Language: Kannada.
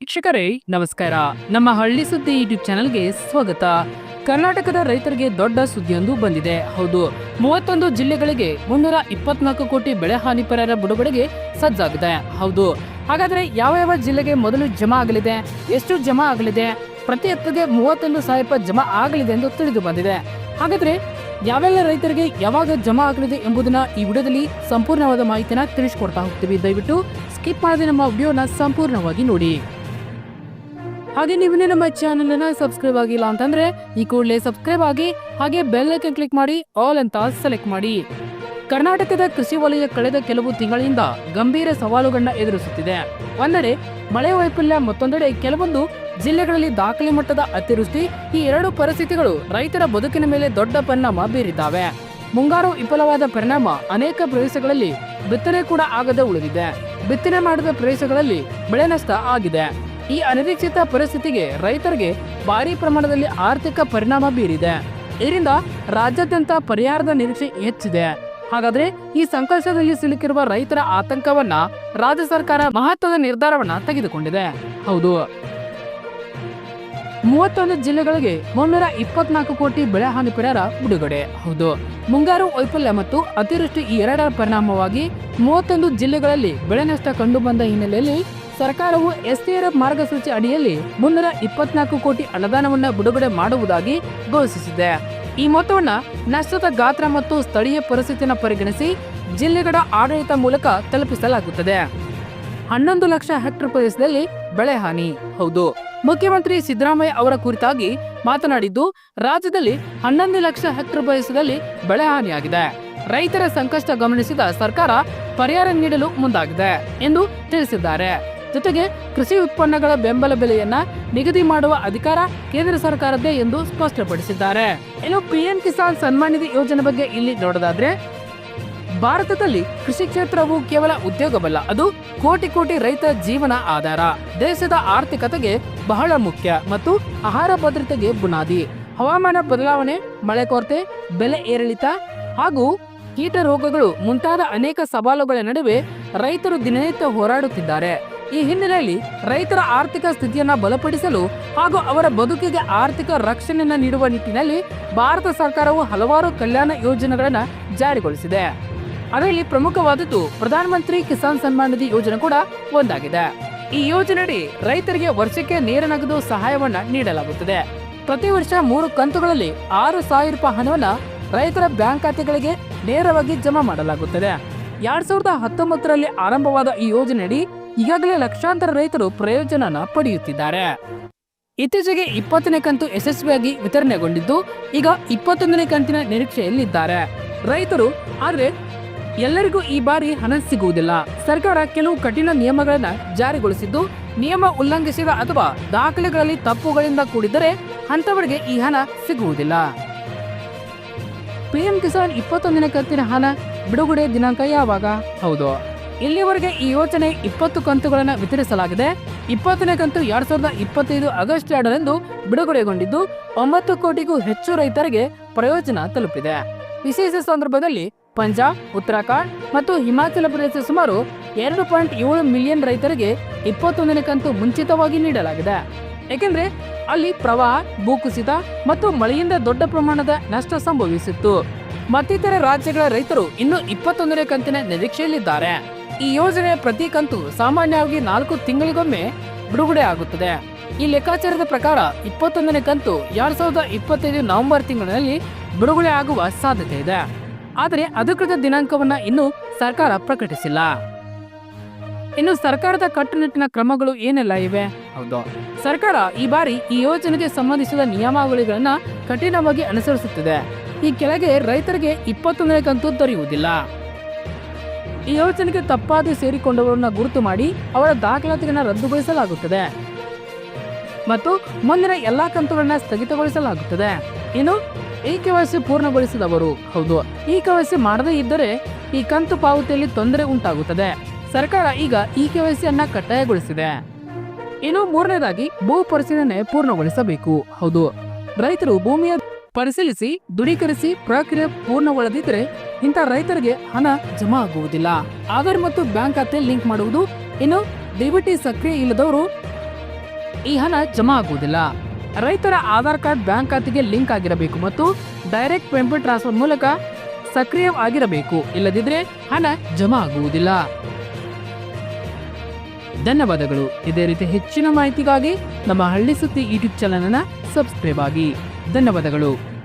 ವೀಕ್ಷಕರೇ, ನಮಸ್ಕಾರ. ನಮ್ಮ ಹಳ್ಳಿ ಸುದ್ದಿ ಯೂಟ್ಯೂಬ್ ಚಾನೆಲ್ಗೆ ಸ್ವಾಗತ. ಕರ್ನಾಟಕದ ರೈತರಿಗೆ ದೊಡ್ಡ ಸುದ್ದಿಯೊಂದು ಬಂದಿದೆ. ಹೌದು, ಮೂವತ್ತೊಂದು ಜಿಲ್ಲೆಗಳಿಗೆ ಮುನ್ನೂರ ಇಪ್ಪತ್ನಾಲ್ಕು ಕೋಟಿ ಬೆಳೆ ಹಾನಿ ಪರಿಹಾರ ಬಿಡುಗಡೆಗೆ ಸಜ್ಜಾಗಿದೆ. ಹೌದು, ಹಾಗಾದ್ರೆ ಯಾವ ಯಾವ ಜಿಲ್ಲೆಗೆ ಮೊದಲು ಜಮಾ ಆಗಲಿದೆ? ಎಷ್ಟು ಜಮಾ ಆಗಲಿದೆ? ಪ್ರತಿ ಹತ್ತಿಗೆ ಮೂವತ್ತೊಂದು ಸಾವಿರ ರೂಪಾಯಿ ಜಮಾ ಆಗಲಿದೆ ಎಂದು ತಿಳಿದು ಬಂದಿದೆ. ಹಾಗಾದ್ರೆ ಯಾವೆಲ್ಲ ರೈತರಿಗೆ ಯಾವಾಗ ಜಮಾ ಆಗಲಿದೆ ಎಂಬುದನ್ನ ಈ ವಿಡಿಯೋದಲ್ಲಿ ಸಂಪೂರ್ಣವಾದ ಮಾಹಿತಿನ ತಿಳಿಸ್ಕೊಡ್ತಾ ಹೋಗ್ತೀವಿ. ದಯವಿಟ್ಟು ಸ್ಕಿಪ್ ಮಾಡದೆ ನಮ್ಮ ವಿಡಿಯೋನ ಸಂಪೂರ್ಣವಾಗಿ ನೋಡಿ. ಹಾಗೆ ನೀವೇ ನಮ್ಮ ಚಾನೆಲ್ ಅನ್ನ ಸಬ್ಸ್ಕ್ರೈಬ್ ಆಗಿಲ್ಲ ಅಂತಂದ್ರೆ ಈ ಕೂಡಲೇ ಸಬ್ಸ್ಕ್ರೈಬ್ ಆಗಿ ಹಾಗೆ ಬೆಲ್ ಐಕನ್ ಕ್ಲಿಕ್ ಮಾಡಿ ಆಲ್ ಅಂತ ಸೆಲೆಕ್ಟ್ ಮಾಡಿ. ಕರ್ನಾಟಕದ ಕೃಷಿ ವಲಯ ಕಳೆದ ಕೆಲವು ತಿಂಗಳಿಂದ ಗಂಭೀರ ಸವಾಲುಗಳನ್ನ ಎದುರಿಸುತ್ತಿದೆ. ಅಂದರೆ ಮಳೆ ವೈಫಲ್ಯ ಮತ್ತೊಂದೆಡೆ ಕೆಲವೊಂದು ಜಿಲ್ಲೆಗಳಲ್ಲಿ ದಾಖಲೆ ಮಟ್ಟದ ಅತಿವೃಷ್ಟಿ ಈ ಎರಡು ಪರಿಸ್ಥಿತಿಗಳು ರೈತರ ಬದುಕಿನ ಮೇಲೆ ದೊಡ್ಡ ಪರಿಣಾಮ ಬೀರಿದ್ದಾವೆ. ಮುಂಗಾರು ವಿಫಲವಾದ ಪರಿಣಾಮ ಅನೇಕ ಪ್ರದೇಶಗಳಲ್ಲಿ ಬಿತ್ತನೆ ಕೂಡ ಆಗದೆ ಉಳಿದಿದೆ. ಬಿತ್ತನೆ ಮಾಡಿದ ಪ್ರದೇಶಗಳಲ್ಲಿ ಬೆಳೆ ನಷ್ಟ ಆಗಿದೆ. ಈ ಅನಿರೀಕ್ಷಿತ ಪರಿಸ್ಥಿತಿಗೆ ರೈತರಿಗೆ ಭಾರಿ ಪ್ರಮಾಣದಲ್ಲಿ ಆರ್ಥಿಕ ಪರಿಣಾಮ ಬೀರಿದೆ. ಇದರಿಂದ ರಾಜ್ಯಾದ್ಯಂತ ಪರಿಹಾರದ ನಿರೀಕ್ಷೆ ಹೆಚ್ಚಿದೆ. ಹಾಗಾದ್ರೆ ಈ ಸಂಕಷ್ಟದಲ್ಲಿ ಸಿಲುಕಿರುವ ರೈತರ ಆತಂಕವನ್ನ ರಾಜ್ಯ ಸರ್ಕಾರ ಮಹತ್ವದ ನಿರ್ಧಾರವನ್ನ ತೆಗೆದುಕೊಂಡಿದೆ. ಹೌದು. ಮೂವತ್ತೊಂದು ಜಿಲ್ಲೆಗಳಿಗೆ ಮುನ್ನೂರ ಇಪ್ಪತ್ನಾಲ್ಕು ಕೋಟಿ ಬೆಳೆ ಹಾನಿ ಪರಿಹಾರ ಬಿಡುಗಡೆ. ಹೌದು. ಮುಂಗಾರು ವೈಫಲ್ಯ ಮತ್ತು ಅತಿವೃಷ್ಟಿ ಈ ಎರಡರ ಪರಿಣಾಮವಾಗಿ ಮೂವತ್ತೊಂದು ಜಿಲ್ಲೆಗಳಲ್ಲಿ ಬೆಳೆ ನಷ್ಟ ಕಂಡು ಬಂದ ಹಿನ್ನೆಲೆಯಲ್ಲಿ ಸರ್ಕಾರವು ಎಸ್ಟಿಆರ್ ಮಾರ್ಗಸೂಚಿ ಅಡಿಯಲ್ಲಿ ಮುನ್ನೂರ ಇಪ್ಪತ್ನಾಲ್ಕು ಕೋಟಿ ಅನುದಾನವನ್ನು ಬಿಡುಗಡೆ ಮಾಡುವುದಾಗಿ ಘೋಷಿಸಿದೆ. ಈ ಮೊತ್ತವನ್ನ ನಷ್ಟದ ಗಾತ್ರ ಮತ್ತು ಸ್ಥಳೀಯ ಪರಿಸ್ಥಿತಿಯನ್ನು ಪರಿಗಣಿಸಿ ಜಿಲ್ಲೆಗಳ ಆಡಳಿತ ಮೂಲಕ ತಲುಪಿಸಲಾಗುತ್ತದೆ. ಹನ್ನೊಂದು ಲಕ್ಷ ಹೆಕ್ಟರ್ ಪ್ರದೇಶದಲ್ಲಿ ಬೆಳೆ ಹಾನಿ. ಹೌದು. ಮುಖ್ಯಮಂತ್ರಿ ಸಿದ್ದರಾಮಯ್ಯ ಅವರ ಕುರಿತಾಗಿ ಮಾತನಾಡಿದ್ದು, ರಾಜ್ಯದಲ್ಲಿ ಹನ್ನೊಂದು ಲಕ್ಷ ಹೆಕ್ಟರ್ ಪ್ರದೇಶದಲ್ಲಿ ಬೆಳೆ ಹಾನಿಯಾಗಿದೆ. ರೈತರ ಸಂಕಷ್ಟ ಗಮನಿಸಿದ ಸರ್ಕಾರ ಪರಿಹಾರ ನೀಡಲು ಮುಂದಾಗಿದೆ ಎಂದು ತಿಳಿಸಿದ್ದಾರೆ. ಜೊತೆಗೆ ಕೃಷಿ ಉತ್ಪನ್ನಗಳ ಬೆಂಬಲ ಬೆಲೆಯನ್ನ ನಿಗದಿ ಮಾಡುವ ಅಧಿಕಾರ ಕೇಂದ್ರ ಸರ್ಕಾರದ್ದೇ ಎಂದು ಸ್ಪಷ್ಟಪಡಿಸಿದ್ದಾರೆ. ಇನ್ನು ಪಿಎಂ ಕಿಸಾನ್ ಸನ್ಮಾನ್ ನಿಧಿ ಯೋಜನೆ ಬಗ್ಗೆ ಇಲ್ಲಿ ನೋಡೋದಾದ್ರೆ, ಭಾರತದಲ್ಲಿ ಕೃಷಿ ಕ್ಷೇತ್ರವು ಕೇವಲ ಉದ್ಯೋಗವಲ್ಲ, ಅದು ಕೋಟಿ ಕೋಟಿ ರೈತರ ಜೀವನ ಆಧಾರ. ದೇಶದ ಆರ್ಥಿಕತೆಗೆ ಬಹಳ ಮುಖ್ಯ ಮತ್ತು ಆಹಾರ ಭದ್ರತೆಗೆ ಬುನಾದಿ. ಹವಾಮಾನ ಬದಲಾವಣೆ, ಮಳೆ ಕೊರತೆ, ಬೆಲೆ ಏರಿಳಿತ ಹಾಗೂ ಕೀಟ ರೋಗಗಳು ಮುಂತಾದ ಅನೇಕ ಸವಾಲುಗಳ ನಡುವೆ ರೈತರು ದಿನನಿತ್ಯ ಹೋರಾಡುತ್ತಿದ್ದಾರೆ. ಈ ಹಿನ್ನೆಲೆಯಲ್ಲಿ ರೈತರ ಆರ್ಥಿಕ ಸ್ಥಿತಿಯನ್ನ ಬಲಪಡಿಸಲು ಹಾಗೂ ಅವರ ಬದುಕಿಗೆ ಆರ್ಥಿಕ ರಕ್ಷಣೆಯನ್ನ ನೀಡುವ ನಿಟ್ಟಿನಲ್ಲಿ ಭಾರತ ಸರ್ಕಾರವು ಹಲವಾರು ಕಲ್ಯಾಣ ಯೋಜನೆಗಳನ್ನು ಜಾರಿಗೊಳಿಸಿದೆ. ಅದರಲ್ಲಿ ಪ್ರಮುಖವಾದದ್ದು ಪ್ರಧಾನಮಂತ್ರಿ ಕಿಸಾನ್ ಸನ್ಮಾನ್ ನಿಧಿ ಯೋಜನೆ ಕೂಡ ಒಂದಾಗಿದೆ. ಈ ಯೋಜನೆಯಡಿ ರೈತರಿಗೆ ವರ್ಷಕ್ಕೆ ನೇರ ನಗದು ಸಹಾಯವನ್ನ ನೀಡಲಾಗುತ್ತದೆ. ಪ್ರತಿ ವರ್ಷ ಮೂರು ಕಂತುಗಳಲ್ಲಿ ಆರು ಸಾವಿರ ರೂಪಾಯಿ ಹಣವನ್ನ ರೈತರ ಬ್ಯಾಂಕ್ ಖಾತೆಗಳಿಗೆ ನೇರವಾಗಿ ಜಮಾ ಮಾಡಲಾಗುತ್ತದೆ. ಎರಡ್ ಸಾವಿರದ ಹತ್ತೊಂಬತ್ತರಲ್ಲಿ ಆರಂಭವಾದ ಈ ಯೋಜನೆಯಡಿ ಈಗಾಗಲೇ ಲಕ್ಷಾಂತರ ರೈತರು ಪ್ರಯೋಜನನ ಪಡೆಯುತ್ತಿದ್ದಾರೆ. ಇತ್ತೀಚೆಗೆ ಇಪ್ಪತ್ತನೇ ಕಂತು ಯಶಸ್ವಿಯಾಗಿ ವಿತರಣೆಗೊಂಡಿದ್ದು, ಈಗ ಇಪ್ಪತ್ತೊಂದನೇ ಕಂತಿನ ನಿರೀಕ್ಷೆಯಲ್ಲಿದ್ದಾರೆ. ರೈತರು ಆದರೆ ಎಲ್ಲರಿಗೂ ಈ ಬಾರಿ ಹಣ ಸಿಗುವುದಿಲ್ಲ. ಸರ್ಕಾರ ಕೆಲವು ಕಠಿಣ ನಿಯಮಗಳನ್ನು ಜಾರಿಗೊಳಿಸಿದ್ದು, ನಿಯಮ ಉಲ್ಲಂಘಿಸಿದ ಅಥವಾ ದಾಖಲೆಗಳಲ್ಲಿ ತಪ್ಪುಗಳಿಂದ ಕೂಡಿದರೆ ಅಂತವರಿಗೆ ಈ ಹಣ ಸಿಗುವುದಿಲ್ಲ. ಪಿಎಂ ಕಿಸಾನ್ ಇಪ್ಪತ್ತೊಂದನೇ ಕಂತಿನ ಹಣ ಬಿಡುಗಡೆ ದಿನಾಂಕ ಯಾವಾಗ? ಹೌದು. ಇಲ್ಲಿವರೆಗೆ ಈ ಯೋಜನೆ ಇಪ್ಪತ್ತು ಕಂತುಗಳನ್ನು ವಿತರಿಸಲಾಗಿದೆ. ಇಪ್ಪತ್ತನೇ ಕಂತು ಎರಡ್ ಸಾವಿರದ ಇಪ್ಪತ್ತೈದು ಆಗಸ್ಟ್ ಎರಡರಂದು ಬಿಡುಗಡೆಗೊಂಡಿದ್ದು, ಒಂಬತ್ತು ಕೋಟಿಗೂ ಹೆಚ್ಚು ರೈತರಿಗೆ ಪ್ರಯೋಜನ ತಲುಪಿದೆ. ವಿಶೇಷ ಸಂದರ್ಭದಲ್ಲಿ ಪಂಜಾಬ್, ಉತ್ತರಾಖಂಡ್ ಮತ್ತು ಹಿಮಾಚಲ ಪ್ರದೇಶ ಸುಮಾರು ಎರಡು ಪಾಯಿಂಟ್ ಏಳು ಮಿಲಿಯನ್ ರೈತರಿಗೆ ಇಪ್ಪತ್ತೊಂದನೇ ಕಂತು ಮುಂಚಿತವಾಗಿ ನೀಡಲಾಗಿದೆ. ಏಕೆಂದರೆ ಅಲ್ಲಿ ಪ್ರವಾಹ, ಭೂಕುಸಿತ ಮತ್ತು ಮಳೆಯಿಂದ ದೊಡ್ಡ ಪ್ರಮಾಣದ ನಷ್ಟ ಸಂಭವಿಸಿತ್ತು. ಮತ್ತಿತರ ರಾಜ್ಯಗಳ ರೈತರು ಇನ್ನು ಇಪ್ಪತ್ತೊಂದನೇ ಕಂತಿನ ನಿರೀಕ್ಷೆಯಲ್ಲಿದ್ದಾರೆ. ಈ ಯೋಜನೆಯ ಪ್ರತಿ ಕಂತು ಸಾಮಾನ್ಯವಾಗಿ ನಾಲ್ಕು ತಿಂಗಳಿಗೊಮ್ಮೆ ಬಿಡುಗಡೆ ಆಗುತ್ತದೆ. ಈ ಲೆಕ್ಕಾಚಾರದ ಪ್ರಕಾರ ಇಪ್ಪತ್ತೊಂದನೇ ಕಂತು ಎರಡ್ ಸಾವಿರದ ಇಪ್ಪತ್ತೈದು ನವೆಂಬರ್ ತಿಂಗಳಿನಲ್ಲಿ ಬಿಡುಗಡೆ ಆಗುವ ಸಾಧ್ಯತೆ ಇದೆ. ಆದರೆ ಅಧಿಕೃತ ದಿನಾಂಕವನ್ನ ಇನ್ನೂ ಸರ್ಕಾರ ಪ್ರಕಟಿಸಿಲ್ಲ. ಇನ್ನು ಸರ್ಕಾರದ ಕಟ್ಟುನಿಟ್ಟಿನ ಕ್ರಮಗಳು ಏನೆಲ್ಲ ಇವೆ? ಹೌದು. ಸರ್ಕಾರ ಈ ಬಾರಿ ಈ ಯೋಜನೆಗೆ ಸಂಬಂಧಿಸಿದ ನಿಯಮಾವಳಿಗಳನ್ನ ಕಠಿಣವಾಗಿ ಅನುಸರಿಸುತ್ತಿದೆ. ಈ ಕೆಳಗೆ ರೈತರಿಗೆ ಇಪ್ಪತ್ತೊಂದನೇ ಕಂತು ದೊರೆಯುವುದಿಲ್ಲ. ಈ ಯೋಜನೆಗೆ ತಪ್ಪಾಗಿ ಸೇರಿಕೊಂಡವರನ್ನ ಗುರುತು ಮಾಡಿ ಅವರ ದಾಖಲಾತಿಗಳನ್ನ ರದ್ದುಗೊಳಿಸಲಾಗುತ್ತದೆ. ಮತ್ತು ಮುಂದಿನ ಎಲ್ಲಾ ಕಂತುಗಳನ್ನ ಸ್ಥಗಿತಗೊಳಿಸಲಾಗುತ್ತದೆ. ಇನ್ನು ಈ ಕೆವೈಸಿ ಪೂರ್ಣಗೊಳಿಸಿದವರು ಹೌದು. ಈ ಕೆವೈಸಿ ಮಾಡದೇ ಇದ್ದರೆ ಈ ಕಂತು ಪಾವತಿಯಲ್ಲಿ ತೊಂದರೆ ಉಂಟಾಗುತ್ತದೆ. ಸರ್ಕಾರ ಈಗ ಈ ಕೆವೈಸಿಯನ್ನ ಕಡ್ಡಾಯಗೊಳಿಸಿದೆ. ಇನ್ನು ಮೂರನೇದಾಗಿ ಭೂ ಪರಿಶೀಲನೆ ಪೂರ್ಣಗೊಳಿಸಬೇಕು. ಹೌದು. ರೈತರು ಭೂಮಿಯ ಪರಿಶೀಲಿಸಿ, ದೃಢೀಕರಿಸಿ, ಪ್ರಕ್ರಿಯೆ ಪೂರ್ಣಗೊಳ್ಳದಿದ್ದರೆ ಇಂಥ ರೈತರಿಗೆ ಹಣ ಜಮಾ ಆಗುವುದಿಲ್ಲ. ಆಧಾರ್ ಮತ್ತು ಬ್ಯಾಂಕ್ ಖಾತೆ ಲಿಂಕ್ ಮಾಡುವುದು ಇನ್ನು ಡಿಬಿಟಿ ಸಕ್ರಿಯ ಇಲ್ಲದವರು ಈ ಹಣ ಜಮಾ ಆಗುವುದಿಲ್ಲ. ರೈತರ ಆಧಾರ್ ಕಾರ್ಡ್ ಬ್ಯಾಂಕ್ ಖಾತೆಗೆ ಲಿಂಕ್ ಆಗಿರಬೇಕು ಮತ್ತು ಡೈರೆಕ್ಟ್ ಪೇಮೆಂಟ್ ಟ್ರಾನ್ಸ್ಫರ್ ಮೂಲಕ ಸಕ್ರಿಯ ಆಗಿರಬೇಕು. ಇಲ್ಲದಿದ್ರೆ ಹಣ ಜಮಾ ಆಗುವುದಿಲ್ಲ. ಧನ್ಯವಾದಗಳು. ಇದೇ ರೀತಿ ಹೆಚ್ಚಿನ ಮಾಹಿತಿಗಾಗಿ ನಮ್ಮ ಹಳ್ಳಿ ಸುದ್ದಿ ಯೂಟ್ಯೂಬ್ ಚಾನಲ್ ಅನ್ನ ಸಬ್ಸ್ಕ್ರೈಬ್ ಆಗಿ. ಧನ್ಯವಾದಗಳು.